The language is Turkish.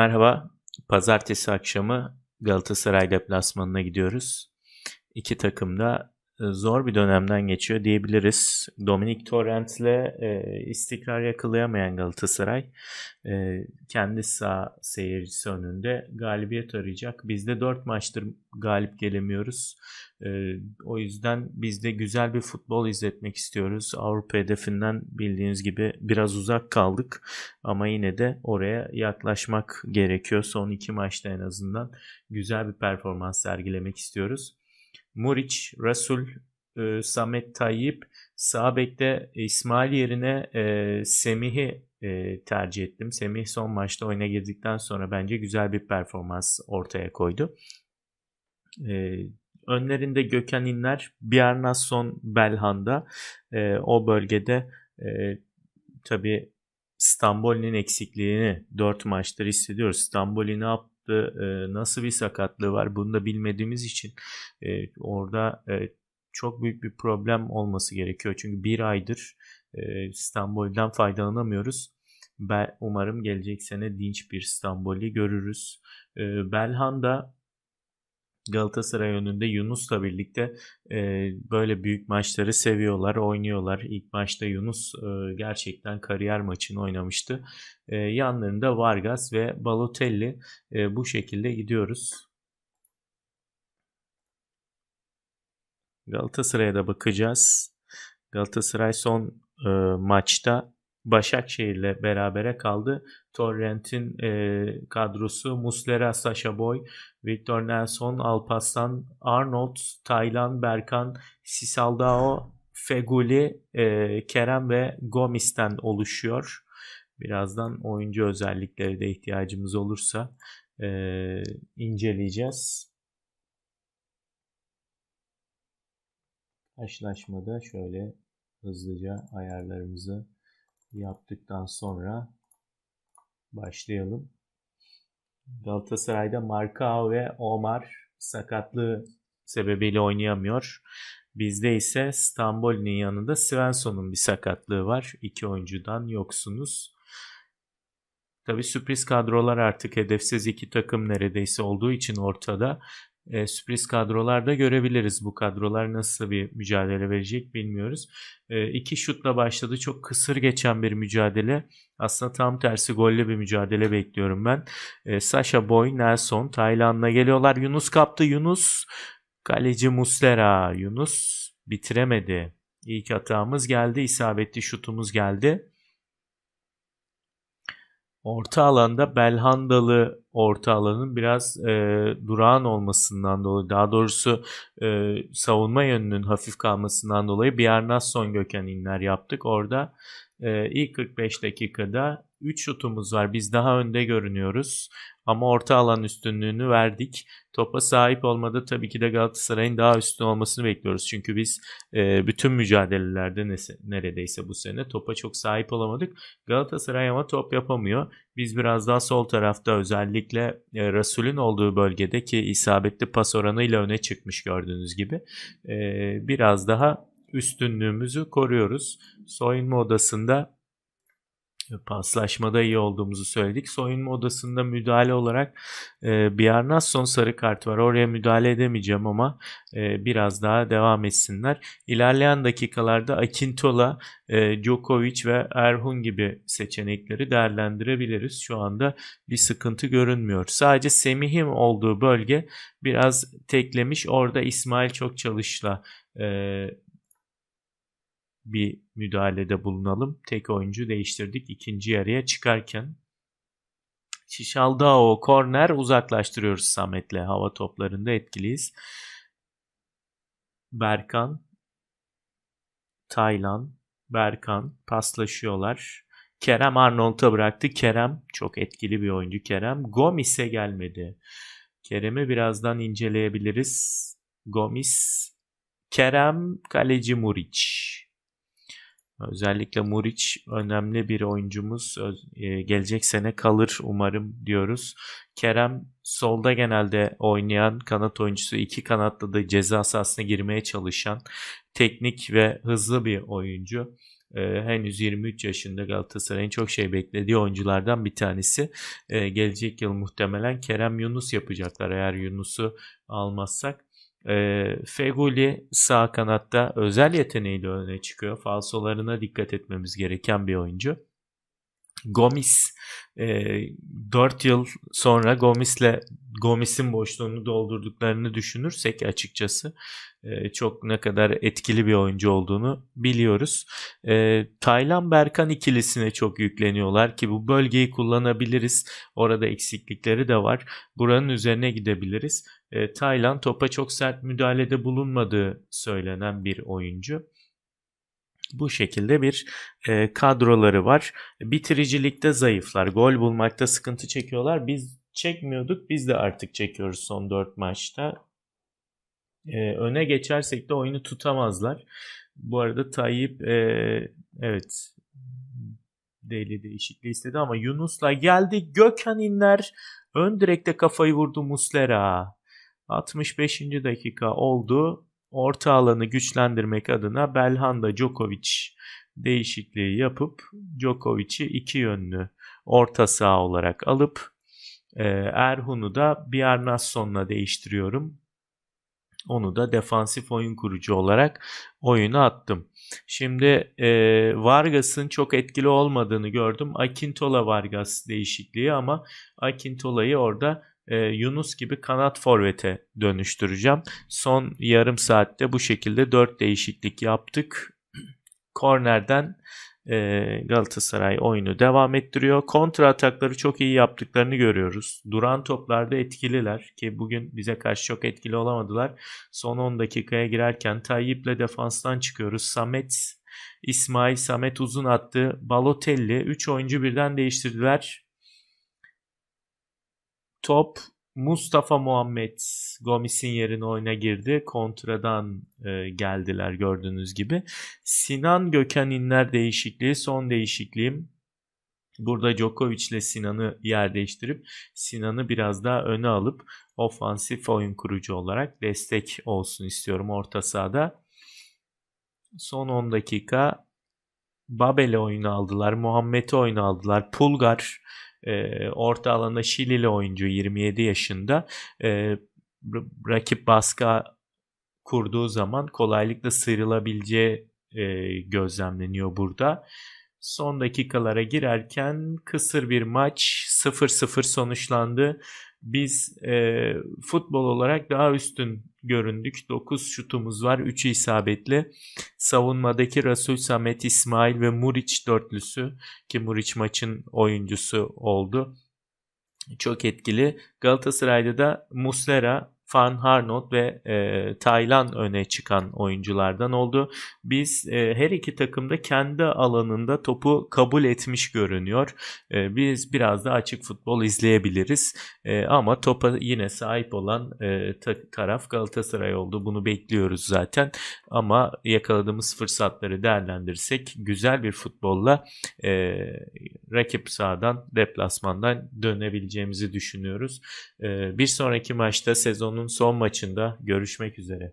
Merhaba. Pazartesi akşamı Galatasaray deplasmanına gidiyoruz. İki takım da zor bir dönemden geçiyor diyebiliriz. Dominic Torrent'le e, istikrar yakalayamayan Galatasaray e, kendi sağ seyircisi önünde galibiyet arayacak. Biz de 4 maçtır galip gelemiyoruz. E, o yüzden biz de güzel bir futbol izletmek istiyoruz. Avrupa hedefinden bildiğiniz gibi biraz uzak kaldık ama yine de oraya yaklaşmak gerekiyor. Son iki maçta en azından güzel bir performans sergilemek istiyoruz. Muriç, Rasul, e, Samet Tayyip, sağ bekte İsmail yerine e, Semih'i e, tercih ettim. Semih son maçta oyuna girdikten sonra bence güzel bir performans ortaya koydu. E, önlerinde Gökhan İnler, Bjarnason Belhanda e, o bölgede e, tabi Stambol'ün eksikliğini 4 maçtır hissediyoruz. Stambol'i ne yaptı? nasıl bir sakatlığı var bunu da bilmediğimiz için orada çok büyük bir problem olması gerekiyor. Çünkü bir aydır İstanbul'dan faydalanamıyoruz. Ben umarım gelecek sene dinç bir İstanbul'u görürüz. Belhanda Galatasaray önünde Yunus'la birlikte e, böyle büyük maçları seviyorlar, oynuyorlar. İlk maçta Yunus e, gerçekten kariyer maçını oynamıştı. E, yanlarında Vargas ve Balotelli e, bu şekilde gidiyoruz. Galatasaray'a da bakacağız. Galatasaray son e, maçta Başakşehir'le berabere kaldı. Torrent'in e, kadrosu Muslera, Sasha Boy, Victor Nelson, Alpaslan, Arnold, Taylan, Berkan, Sisaldao, Feguli, e, Kerem ve Gomis'ten oluşuyor. Birazdan oyuncu özellikleri de ihtiyacımız olursa e, inceleyeceğiz. Karşılaşmada şöyle hızlıca ayarlarımızı yaptıktan sonra başlayalım. Galatasaray'da Marka ve Omar sakatlığı sebebiyle oynayamıyor. Bizde ise Stambol'ün yanında Svensson'un bir sakatlığı var. İki oyuncudan yoksunuz. Tabi sürpriz kadrolar artık hedefsiz iki takım neredeyse olduğu için ortada e, sürpriz kadrolarda görebiliriz. Bu kadrolar nasıl bir mücadele verecek bilmiyoruz. E, iki şutla başladı. Çok kısır geçen bir mücadele. Aslında tam tersi golle bir mücadele bekliyorum ben. E, Sasha Boy, Nelson, Tayland'a geliyorlar. Yunus kaptı. Yunus kaleci Muslera. Yunus bitiremedi. İlk hatamız geldi. isabetli şutumuz geldi. Orta alanda Belhandalı orta alanın biraz e, durağan olmasından dolayı daha doğrusu e, savunma yönünün hafif kalmasından dolayı bir Arnasson Gökhan inler yaptık. Orada e, ilk 45 dakikada 3 şutumuz var. Biz daha önde görünüyoruz. Ama orta alan üstünlüğünü verdik. Topa sahip olmada tabii ki de Galatasaray'ın daha üstün olmasını bekliyoruz. Çünkü biz e, bütün mücadelelerde nese, neredeyse bu sene topa çok sahip olamadık. Galatasaray ama top yapamıyor. Biz biraz daha sol tarafta özellikle e, Rasul'ün olduğu bölgedeki isabetli pas oranıyla öne çıkmış gördüğünüz gibi. E, biraz daha üstünlüğümüzü koruyoruz. Soyunma odasında paslaşmada iyi olduğumuzu söyledik. Soyunma odasında müdahale olarak e, Bjarnas son sarı kart var. Oraya müdahale edemeyeceğim ama e, biraz daha devam etsinler. İlerleyen dakikalarda Akintola, e, Djokovic ve Erhun gibi seçenekleri değerlendirebiliriz. Şu anda bir sıkıntı görünmüyor. Sadece Semih'in olduğu bölge biraz teklemiş. Orada İsmail çok çalışla e, bir müdahalede bulunalım. Tek oyuncu değiştirdik ikinci yarıya çıkarken. Şişaldao korner uzaklaştırıyoruz Samet'le. Hava toplarında etkiliyiz. Berkan, Taylan, Berkan paslaşıyorlar. Kerem Arnold'a bıraktı. Kerem çok etkili bir oyuncu Kerem. Gomis'e gelmedi. Kerem'i birazdan inceleyebiliriz. Gomis, Kerem, kaleci Muriç. Özellikle Muriç önemli bir oyuncumuz. E, gelecek sene kalır umarım diyoruz. Kerem solda genelde oynayan kanat oyuncusu. iki kanatta da ceza sahasına girmeye çalışan teknik ve hızlı bir oyuncu. e, henüz 23 yaşında Galatasaray'ın çok şey beklediği oyunculardan bir tanesi. E, gelecek yıl muhtemelen Kerem Yunus yapacaklar eğer Yunus'u almazsak. E, Feguli sağ kanatta özel yeteneğiyle öne çıkıyor. Falsolarına dikkat etmemiz gereken bir oyuncu. Gomis e, 4 yıl sonra Gomis'le Gomis'in boşluğunu doldurduklarını düşünürsek açıkçası e, çok ne kadar etkili bir oyuncu olduğunu biliyoruz. E, Taylan Berkan ikilisine çok yükleniyorlar ki bu bölgeyi kullanabiliriz. Orada eksiklikleri de var. Buranın üzerine gidebiliriz. E, Taylan topa çok sert müdahalede bulunmadığı söylenen bir oyuncu. Bu şekilde bir e, kadroları var. Bitiricilikte zayıflar. Gol bulmakta sıkıntı çekiyorlar. Biz çekmiyorduk. Biz de artık çekiyoruz son 4 maçta. E, öne geçersek de oyunu tutamazlar. Bu arada Tayyip e, evet deli değişikliği istedi ama Yunus'la geldi. Gökhan İnler ön direkte kafayı vurdu Muslera. 65. dakika oldu orta alanı güçlendirmek adına Belhanda Djokovic değişikliği yapıp Djokovic'i iki yönlü orta saha olarak alıp e, Erhun'u da Bjarnason'la değiştiriyorum. Onu da defansif oyun kurucu olarak oyuna attım. Şimdi e, Vargas'ın çok etkili olmadığını gördüm. Akintola Vargas değişikliği ama Akintola'yı orada e, Yunus gibi kanat forvete dönüştüreceğim. Son yarım saatte bu şekilde 4 değişiklik yaptık. Kornerden e, Galatasaray oyunu devam ettiriyor. Kontra atakları çok iyi yaptıklarını görüyoruz. Duran toplarda etkililer ki bugün bize karşı çok etkili olamadılar. Son 10 dakikaya girerken Tayyip'le defanstan çıkıyoruz. Samet İsmail Samet uzun attı. Balotelli 3 oyuncu birden değiştirdiler. Top Mustafa Muhammed Gomis'in yerine oyuna girdi. Kontradan e, geldiler gördüğünüz gibi. Sinan Gökhan İnler değişikliği son değişikliğim. Burada Djokovic ile Sinan'ı yer değiştirip Sinan'ı biraz daha öne alıp ofansif oyun kurucu olarak destek olsun istiyorum orta sahada. Son 10 dakika Babel'e oyunu aldılar. Muhammed'i oyunu aldılar. Pulgar e, orta alanda Şilili oyuncu 27 yaşında e, rakip baskı kurduğu zaman kolaylıkla sıyrılabileceği e, gözlemleniyor burada. Son dakikalara girerken kısır bir maç 0-0 sonuçlandı. Biz e, futbol olarak daha üstün göründük. 9 şutumuz var. 3'ü isabetli. Savunmadaki Rasul Samet İsmail ve Muriç dörtlüsü ki Muriç maçın oyuncusu oldu. Çok etkili. Galatasaray'da da Muslera, Van Harnot ve e, Taylan öne çıkan oyunculardan oldu. Biz e, her iki takımda kendi alanında topu kabul etmiş görünüyor. E, biz biraz da açık futbol izleyebiliriz. E, ama topa yine sahip olan e, ta- taraf Galatasaray oldu. Bunu bekliyoruz zaten. Ama yakaladığımız fırsatları değerlendirirsek güzel bir futbolla e, rakip sahadan, deplasmandan dönebileceğimizi düşünüyoruz. E, bir sonraki maçta sezonun son maçında görüşmek üzere.